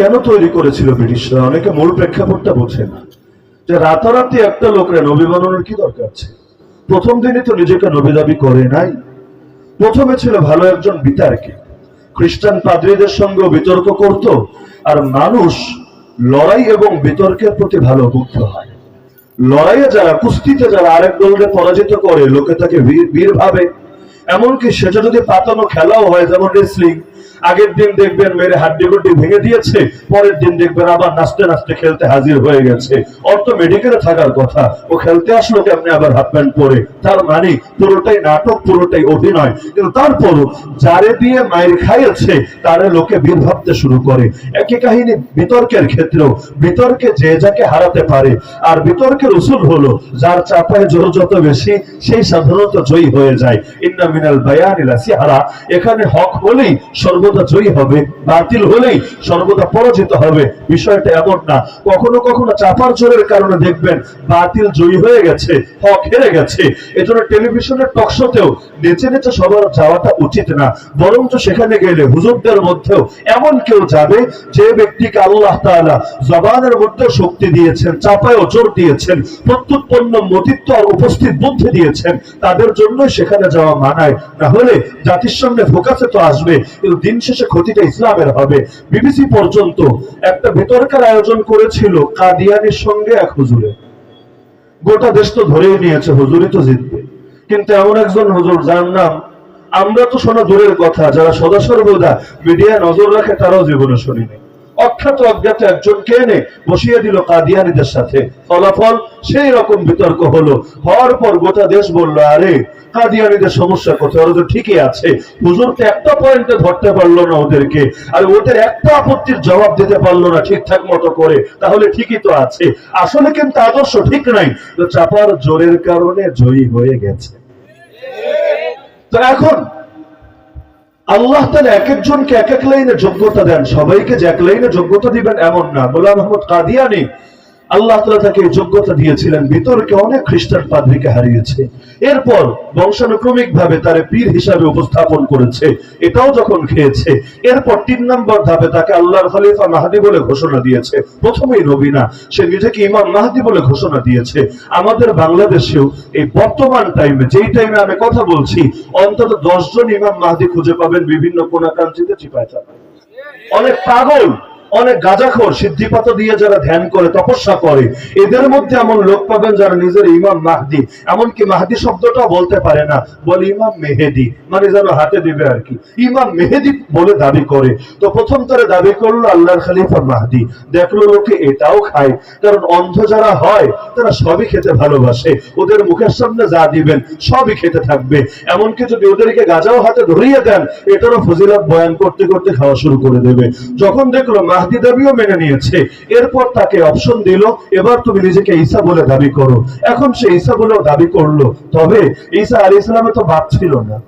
কেন তৈরি করেছিল ব্রিটিশরা? অনেকে মূল প্রেক্ষাপটটা বোঝে না। যে রাতারাতি একটা নবী বানানোর কি দরকার প্রথম দিনই তো নিজেকে নবী দাবি করে নাই। প্রথমে ছিল ভালো একজন বিতার্কে। খ্রিস্টান পাদ্রীদের সঙ্গে বিতর্ক করত আর মানুষ লড়াই এবং বিতর্কের প্রতি ভালো মুগ্ধ হয়। লড়াইয়ে যারা, কুস্তিতে যারা আরেক দলকে পরাজিত করে, লোকে তাকে বীর ভাবে এমনকি সেটা যদি পাতানো খেলাও হয়, যেমন রেসলিং আগের দিন দেখবেন মেরে হাড্ডি গুড্ডি ভেঙে দিয়েছে, পরের দিন দেখবেন আবার নাচতে নাচতে খেলতে হাজির হয়ে গেছে। তো মেডিকেলে থাকার কথা। ও খেলতে আসলো কেমনি আবার হাফ প্যান্ট পরে? তার মানে পুরোটাই নাটক, পুরোটাই অভিনয়। কিন্তু তারপরও যারে দিয়ে মায়ের খাইয়েছে, তারে লোকে বীর ভাবতে শুরু করে। একই কাহিনী বিতর্কের ক্ষেত্রেও। বিতর্কে যে যাকে হারাতে পারে। আর বিতর্কের উসুল হলো, যার চাপায় জোর যত বেশি, সেই সাধারণত জয়ী হয়ে যায়। ইন্না মিনাল বায়ান ইলা সিহারা এখানে হক হলেই সর্বদা জয়ী হবে, বাতিল হলেই সর্বদা পরাজিত হবে। বিষয়টা এমন না। কখনো কখনো চাপার জোরের কারণে দেখবেন বাতিল জয়ী হয়ে গেছে, হক হেরে গেছে। এজন্য টেলিভিশনের টকশোতেও নেচে নেচে সবার যাওয়াটা উচিত না। বরঞ্চ সেখানে গেলে হুজুরদের মধ্যেও এমন কেউ যাবে যে ব্যক্তিকে আল্লাহ তাআলা জবানের মধ্যে শক্তি দিয়েছেন, চাপায়ও জোর দিয়েছেন, প্রত্যুৎপন্ন মতিত্ব আর উপস্থিত বুদ্ধি দিয়েছেন। তাদের জন্য সেখানে যাওয়া মানায়। না হলে জাতির সামনে ফোকাসে তো আসবে, কিন্তু দিন শেষে ক্ষতিটা ইসলামের হবে। বিবিসি পর্যন্ত একটা বিতর্কের আয়োজন করেছিল কাদিয়ানির সঙ্গে এক হুজুরে। গোটা দেশ তো ধরেই নিয়েছে, হুজুরই তো জিতবে। কিন্তু এমন একজন হুজুর যার নাম, আমরা তো শোনা দূরের কথা, যারা সদা সর্বদা মিডিয়া নজর রাখে তারাও জীবনে শুনিনি। অখ্যাত অজ্ঞাত একজনকে এনে বসিয়ে দিল কাদিয়ানিদের সাথে। ফলাফল সেই রকম বিতর্ক হলো। হওয়ার পর গোটা দেশ বলল, আরে, কাদিয়ানিদের সমস্যা কোথায়? ওরা তো ঠিকই আছে। একটা পয়েন্টে ধরতে পারল না ওদেরকে। আর ওদের একটা আপত্তির জবাব দিতে পারল না ঠিকঠাক মতো করে। তাহলে ঠিকই তো আছে। আসলে কিন্তু আদর্শ ঠিক নাই। তো চাপার জোরের কারণে জয়ী হয়ে গেছে। তো এখন আল্লাহ তাহলে এক একজনকে এক এক লাইনে যোগ্যতা দেন। সবাইকে যে এক লাইনে যোগ্যতা দিবেন এমন না। গোলাম আহমদ কাদিয়ানি আল্লাহ তালা তাকে যোগ্যতা দিয়েছিলেন বিতর্কে অনেক খ্রিস্টান পাদ্রীকে হারিয়েছে। এরপর বংশানুক্রমিক ভাবে তারে পীর হিসাবে উপস্থাপন করেছে, এটাও যখন খেয়েছে, এরপর তিন নম্বর ধাপে তাকে আল্লাহর খলিফা মাহাদি বলে ঘোষণা দিয়েছে। প্রথমেই নবীনা সে নিজেকে ইমাম মাহাদি বলে ঘোষণা দিয়েছে। আমাদের বাংলাদেশেও এই বর্তমান টাইমে যেই টাইমে আমি কথা বলছি, অন্তত দশজন ইমাম মাহাদি খুঁজে পাবেন বিভিন্ন কোনাকাঞ্চিতে চিপায় চাপায়। অনেক পাগল। অনেক গাজাখোর সিদ্ধিপাত দিয়ে যারা ধ্যান করে, তপস্যা করে, এদের মধ্যে এমন লোক পাবেন যারা নিজের ইমাম মাহদি। এমনকি মাহদি শব্দটাও বলতে পারে না। বলে ইমাম মেহেদি মানে যেন হাতে দিবে আর কি। ইমাম মেহেদি বলে দাবি করে। তো প্রথম তারা দাবি করল আল্লাহর খালিফা মাহদি। দেখল লোকে এটাও খায়। কারণ অন্ধ যারা হয়, তারা সবই খেতে ভালোবাসে। ওদের মুখের সামনে যা দিবেন, সবই খেতে থাকবে। এমনকি যদি ওদেরকে গাজাও হাতে ধরিয়ে দেন, এটারও ফজিলত বয়ান করতে করতে খাওয়া শুরু করে দেবে। যখন দেখল মাহদি দাবিও মেনে নিয়েছে। এরপর তাকে অপশন দিল, এবার তুমি নিজেকে ঈসা বলে দাবি করো। এখন সে ঈসা বলেও দাবি করল। তবে ঈসা আলী ইসলামে তো বাপ ছিল না।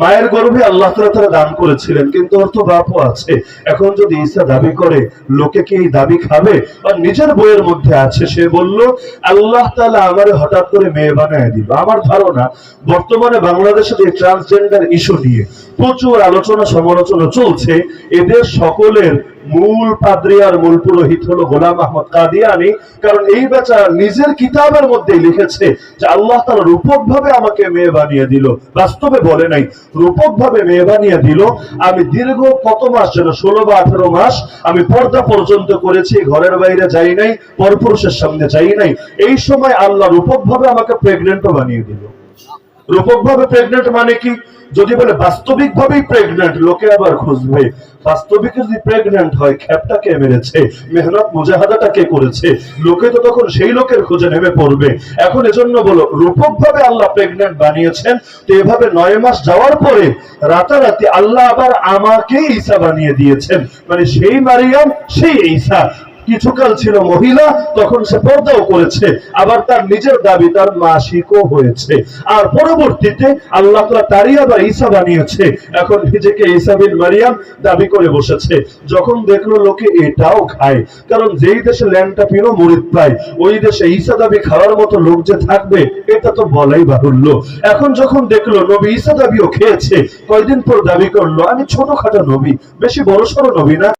মায়ের গর্ভে আল্লাহ তালা তারা দান করেছিলেন, কিন্তু ওর তো বাপও আছে। এখন যদি ঈসা দাবি করে, লোকে কি এই দাবি খাবে? আর নিজের বইয়ের মধ্যে আছে, সে বলল, আল্লাহ তালা আমারে হঠাৎ করে মেয়ে বানায় দিল। আমার ধারণা, বর্তমানে বাংলাদেশে যে ট্রান্সজেন্ডার ইস্যু নিয়ে প্রচুর আলোচনা সমালোচনা চলছে, এদের সকলের মূল পাদ্রী আর মূল পুরোহিত হলো গোলাম আহমদ কাদিয়ানি। কারণ এই বেচা নিজের কিতাবের মধ্যে লিখেছে যে আল্লাহ তারা রূপক ভাবে আমাকে মেয়ে বানিয়ে দিল। বাস্তবে বলে নাই রূপক ভাবে মেয়ে বানিয়ে দিল। আমি দীর্ঘ কত মাস যেন ষোলো বা আঠারো মাস আমি পর্দা পর্যন্ত করেছি, ঘরের বাইরে যাই নাই, পরপুরুষের সামনে যাই নাই। এই সময় আল্লাহ রূপক ভাবে আমাকে প্রেগনেন্টও বানিয়ে দিল। রূপক ভাবে প্রেগনেন্ট মানে কি? যদি বলে বাস্তবিক ভাবেই প্রেগনেন্ট লোকে আবার খুঁজবে। বাস্তবিক যদি প্রেগনেন্ট হয়, খ্যাপটা কে মেরেছে? মেহনত মুজাহাদাটা কে করেছে? লোকে তো তখন সেই লোকের খোঁজে নেমে পড়বে। এখন এজন্য বলো রূপক ভাবে আল্লাহ প্রেগনেন্ট বানিয়েছেন, তো এভাবে নয় মাস যাওয়ার পরে রাতারাতি আল্লাহ আবার আমাকে ঈসা বানিয়ে দিয়েছেন। মানে সেই মারিয়াম, সেই ঈসা। কিছুকাল ছিল মহিলা, তখন সে পর্দাও করেছে। আবার তার নিজের দাবি, তার মাসিকও হয়েছে। আর পরবর্তীতে আল্লাহ তাআলা তারই আবার ঈসা বানিয়েছে। এখন নিজেকে ঈসা বিন মারিয়াম দাবি করে বসেছে। যখন দেখল লোকে এটাও খায়, কারণ যেই দেশে ল্যাংটা পিনো মরিদ পায়, ওই দেশে ঈসা দাবি খাওয়ার মতো লোক যে থাকবে, এটা তো বলাই বাহুল্য। এখন যখন দেখল নবী ঈসা দাবিও খেয়েছে, কয়দিন পর দাবি করল, আমি ছোটখাটো নবী, বেশি বড় সড়ো নবী না।